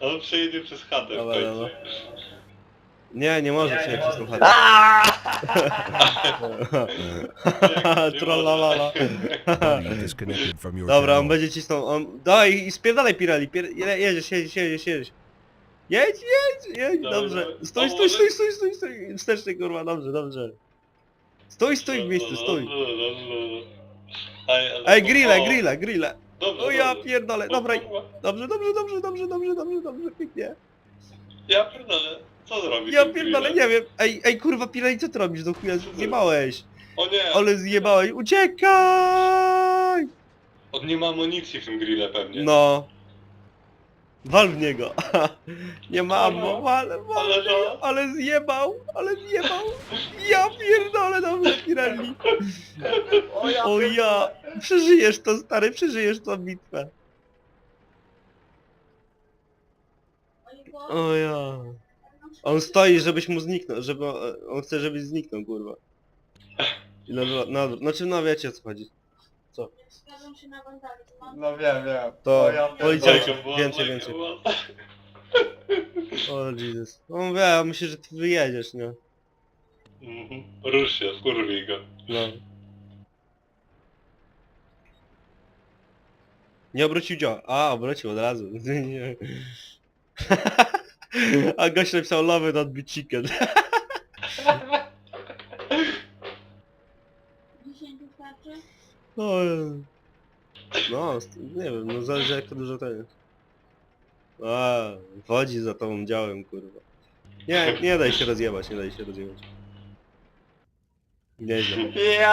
On przejedzie przez chatę w Dobra, końcu. dobra. Nie, nie może przejść przez tą chatę. From your Dobra, on channel. będzie cisnął, on... Daj i spierdalaj Pirelli, pier... je- jedziesz, jedziesz, jedziesz, jedziesz. Jedź, jedź, jedź, Dobra, dobrze. dobra. Stój, stój, stój, stój, stój, stój. Wstecznie, kurwa, dobrze, dobrze. Stój, stój w miejscu, stój. Ej, ale- Ej, grille, o, grille, grille. Dobrze, O ja dobrze. pierdolę, O, dobra, kurwa. dobrze, dobrze, dobrze, dobrze, dobrze, dobrze, dobrze, pięknie. Ja pierdolę. Co zrobić? Ja pierdolę, nie wiem. Ej, ej, kurwa, Pirelli, co ty robisz? Do chuja zjebałeś. O nie, Ale zjebałeś, uciekaj! on nie ma amunicji w tym grille pewnie. No. Wal w niego. Nie ma ammo, wal, wal, Ale to... ale zjebał, ale zjebał. Ja pierdolę, dobrze, Pirelli. O ja, O ja, przeżyjesz to, stary, przeżyjesz tą bitwę. O ja. On stoi, żebyś mu zniknął, żeby... On chce, żebyś zniknął, kurwa. I na, na, znaczy, no wiecie o co chodzi. Zgadzam się na wandalizm. Mam No wiem, wiem. To O ja. Bojko było, więcej, bojko więcej. było. O Jesus. On wie, ja myślę, że ty wyjedziesz, nie? Mhm. Rusz się, skurwij go. No. Nie obrócił działa. A, obrócił od razu. Nie. A gość napisał love not be chicken. 10 wystarczy? No, no, nie wiem, no zależy jak to dużo ten jest. A, wodzi za tą działem, kurwa. Nie, nie daj się rozjebać, nie daj się rozjebać. Nieźle. Ja